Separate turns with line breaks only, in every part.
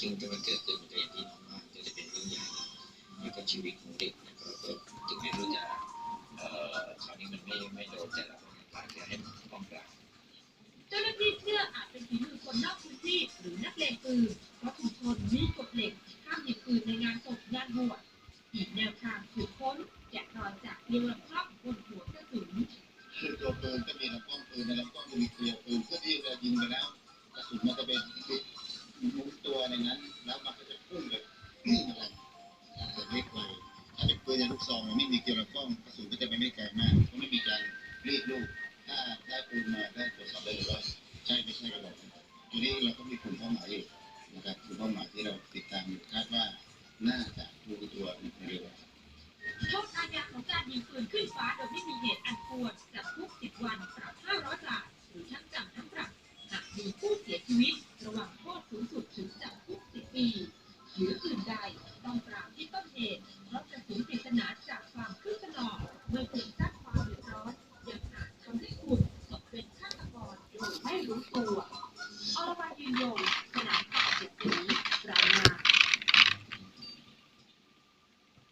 ซึ่งถ้ามันเกิดขึ้นมันจะอย่างที่น้องว่าจะเป็นเรื่องใหญ่แล้วก็ชีวิตของเด็กนะก็ก็ถึงไม่รู้จะเอ่อคราวนี้มันไม่ไม่โดนแต่ละคนอาจจะให้ป้องกัน
เจ้าหน้าที่เชื่ออาจเป็นฝีมือคนนอกพื้นที่หรือนักเลงปืนเพราะชุมชนมีกฎเหล็กห้ามหยิบปืนในงานศพงานบวชอีกแนวทางสืบค้นแกะรอยจากเรือครอบบนหัวกระสุน
คือตัวปืนก็มีลำกล้องปืนในลำกล้องจะมีเกลียวปืนเพื่อที่เวลายิงไปแล้วกระสุนมันจะไปหมุน ในนั้น แล้วมันก็จะพุ่งแบบอะไรจะไม่ไกลถ้าเป็นปืนในลูกซองไม่มีเกลียวลำกล้องกระสุนก็จะไปไม่ไกลมากเพราะไม่มีการรีดลูก ถ้าได้ปืนมาได้ตรวจสอบได้เลยว่าใช่ไม่ใช่กระบอกตัวนี้เราก็มีกลุ่มเป้าหมายอยู่นะครับกลุ่มเป้าหมายที่เราติดตามอยู่คาดว่าน่าจะรู้ตัวในเร็ว
โทษอาญาของการยิงปืนขึ้นฟ้าโดยไม่มีเหตุอันควรจำคุก10วัน ยืนยงสนามข่าวเจ็ดสีรายงาน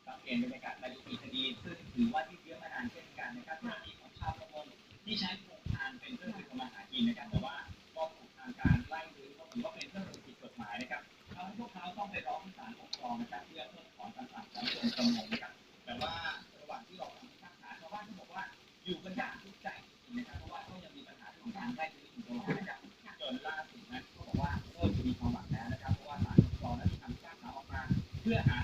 กับเกณฑ์บรรยากาศในอีคดีซึ่งถือว่าที่เยอะมานานเช่นกันนะครับกรณีของชาวประมงที่ใช้โครงการเป็นเครื่องมือทำมาหากินนะครับแต่ว่าก็ถูกทางการไล่รื้อเพราะถือว่าเป็นเครื่องมือผิดกฎหมายนะครับทำให้พวกเขาต้องไปร้องศาลปกครองนะครับเพื่อเพิกถอนคำสั่งของกรมประมง ก็จะมีความหวังแล้วนะครับเพราะว่าศาลปกครองนั้นมีคำพิพากษาออกมา เพื่อหา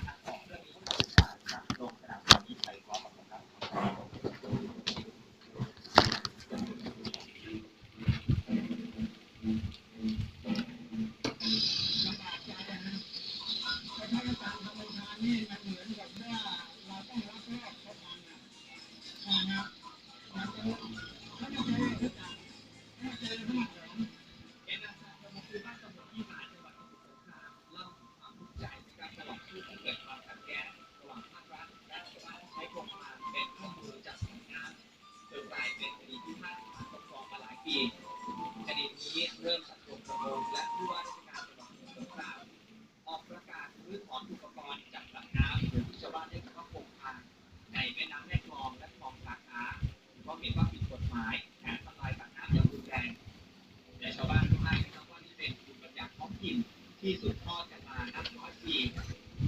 ที่สืบ
ทอ
ดกันมานับร้อยปี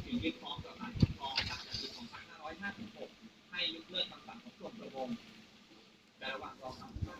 ถึงยึดครองกับการปกครองตามปี2556 ให้ยกเลิกคำสั่งของกรมประมงแต่ระหว่างรอคำ
สั่ง